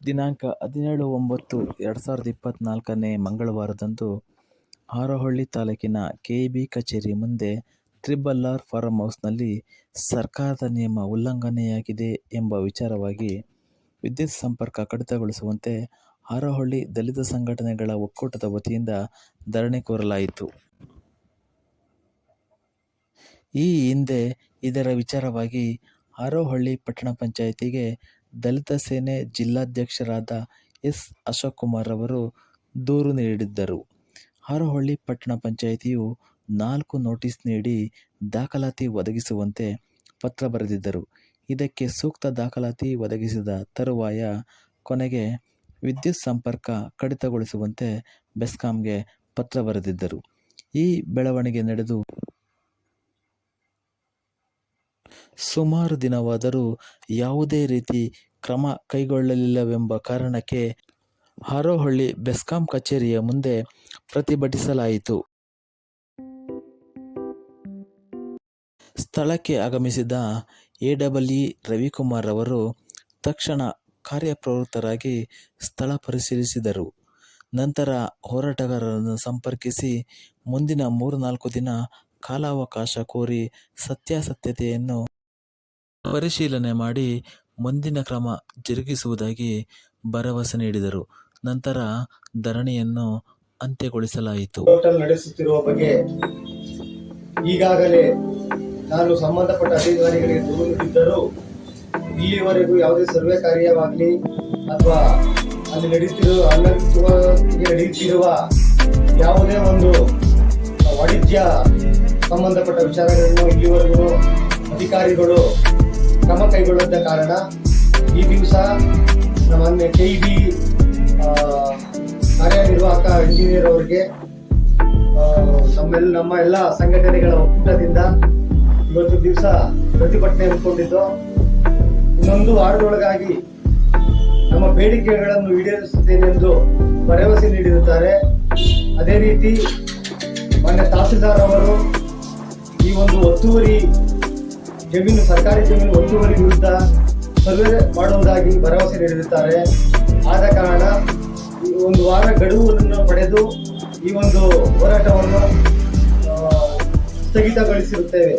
ದಿನಾಂಕ ಹದಿನೇಳು ಒಂಬತ್ತು ಎರಡು ಸಾವಿರದ ಇಪ್ಪತ್ತ್ನಾಲ್ಕನೇ ಮಂಗಳವಾರದಂದು ಹಾರೋಹಳ್ಳಿ ತಾಲೂಕಿನ ಕೆ ಬಿ ಕಚೇರಿ ಮುಂದೆ ತ್ರಿಬಲ್ ಆರ್ ಫಾರಂ ಹೌಸ್ನಲ್ಲಿ ಸರ್ಕಾರದ ನಿಯಮ ಉಲ್ಲಂಘನೆಯಾಗಿದೆ ಎಂಬ ವಿಚಾರವಾಗಿ ವಿದ್ಯುತ್ ಸಂಪರ್ಕ ಕಡಿತಗೊಳಿಸುವಂತೆ ಹಾರೋಹಳ್ಳಿ ದಲಿತ ಸಂಘಟನೆಗಳ ಒಕ್ಕೂಟದ ವತಿಯಿಂದ ಧರಣಿ ಕೋರಲಾಯಿತು. ಈ ಹಿಂದೆ ಇದರ ವಿಚಾರವಾಗಿ ಹಾರೋಹಳ್ಳಿ ಪಟ್ಟಣ ಪಂಚಾಯಿತಿಗೆ ದಲಿತ ಸೇನೆ ಜಿಲ್ಲಾಧ್ಯಕ್ಷರಾದ ಎಸ್. ಅಶೋಕ್ ಕುಮಾರ್ ಅವರು ದೂರು ನೀಡಿದ್ದರು. ಹಾರೋಹಳ್ಳಿ ಪಟ್ಟಣ ಪಂಚಾಯಿತಿಯು ನಾಲ್ಕು ನೋಟಿಸ್ ನೀಡಿ ದಾಖಲಾತಿ ಒದಗಿಸುವಂತೆ ಪತ್ರ ಬರೆದಿದ್ದರು. ಇದಕ್ಕೆ ಸೂಕ್ತ ದಾಖಲಾತಿ ಒದಗಿಸಿದ ತರುವಾಯ ಕೊನೆಗೆ ವಿದ್ಯುತ್ ಸಂಪರ್ಕ ಕಡಿತಗೊಳಿಸುವಂತೆ ಬೆಸ್ಕಾಂಗೆ ಪತ್ರ ಬರೆದಿದ್ದರು. ಈ ಬೆಳವಣಿಗೆ ನಡೆದು ಸುಮಾರು ದಿನವಾದರೂ ಯಾವುದೇ ರೀತಿ ಕ್ರಮ ಕೈಗೊಳ್ಳಲಿಲ್ಲವೆಂಬ ಕಾರಣಕ್ಕೆ ಹಾರೋಹಳ್ಳಿ ಬೆಸ್ಕಾಂ ಕಚೇರಿಯ ಮುಂದೆ ಪ್ರತಿಭಟಿಸಲಾಯಿತು. ಸ್ಥಳಕ್ಕೆ ಆಗಮಿಸಿದ ಎಡಬ್ಲ್ಇ ರವಿಕುಮಾರ್ ಅವರು ತಕ್ಷಣ ಕಾರ್ಯಪ್ರವೃತ್ತರಾಗಿ ಸ್ಥಳ ಪರಿಶೀಲಿಸಿದರು. ನಂತರ ಹೋರಾಟಗಾರರನ್ನು ಸಂಪರ್ಕಿಸಿ ಮುಂದಿನ ಮೂರು ನಾಲ್ಕು ದಿನ ಕಾಲಾವಕಾಶ ಕೋರಿ ಸತ್ಯಾಸತ್ಯತೆಯನ್ನು ಪರಿಶೀಲನೆ ಮಾಡಿ ಮುಂದಿನ ಕ್ರಮ ಜರುಗಿಸುವುದಾಗಿ ಭರವಸೆ ನೀಡಿದರು. ನಂತರ ಧರಣಿಯನ್ನು ಅಂತ್ಯಗೊಳಿಸಲಾಯಿತು. ಹೋಟೆಲ್ ನಡೆಸುತ್ತಿರುವ ಬಗ್ಗೆ ಈಗಾಗಲೇ ನಾನು ಸಂಬಂಧಪಟ್ಟ ಅಧಿಕಾರಿಗಳಿಗೆ ದೂರು ನೀಡಿದ್ದರೂ ಇಲ್ಲಿವರೆಗೂ ಯಾವುದೇ ಸರ್ವೆ ಕಾರ್ಯವಾಗಲಿ ಅಥವಾ ಅಲ್ಲಿ ನಡೀತಿರುವ ಅನಧಿಕೃತವಾಗಿ ನಡೆಯುತ್ತಿರುವ ಯಾವುದೇ ಒಂದು ವಾಣಿಜ್ಯ ಸಂಬಂಧಪಟ್ಟ ವಿಚಾರಗಳನ್ನು ಇಲ್ಲಿವರೆಗೂ ಅಧಿಕಾರಿಗಳು ಕ್ರಮ ಕೈಗೊಳ್ಳದ ಕಾರಣ ಈ ದಿವಸ ನಮ್ಮ ಕೆ ಇ ಬಿ ಕಾರ್ಯನಿರ್ವಾಹಕ ಇಂಜಿನಿಯರ್ ಅವರಿಗೆ ನಮ್ಮೆಲ್ಲ ನಮ್ಮ ಎಲ್ಲ ಸಂಘಟನೆಗಳ ಒಕ್ಕೂಟದಿಂದ ಇವತ್ತು ದಿವಸ ಪ್ರತಿಭಟನೆ ಅಂದ್ಕೊಂಡಿದ್ದು ಇನ್ನೊಂದು ವಾರದೊಳಗಾಗಿ ನಮ್ಮ ಬೇಡಿಕೆಗಳನ್ನು ಈಡೇರಿಸುತ್ತೇನೆಂದು ಭರವಸೆ ನೀಡಿರುತ್ತಾರೆ. ಅದೇ ರೀತಿ ಮಾನ್ಯ ತಹಸೀಲ್ದಾರ್ ಅವರು ಈ ಒಂದು ಒತ್ತುವರಿ ಜಮೀನು, ಸರ್ಕಾರಿ ಜಮೀನು ಒತ್ತುವರಿ ವಿರುದ್ಧ ಸರ್ವೆ ಮಾಡುವುದಾಗಿ ಭರವಸೆ ನೀಡಿರುತ್ತಾರೆ. ಆದ ಕಾರಣ ಈ ಒಂದು ವಾರ ಗಡುವನ್ನು ಪಡೆದು ಈ ಒಂದು ಹೋರಾಟವನ್ನು ಸ್ಥಗಿತಗೊಳಿಸಿರುತ್ತೇವೆ.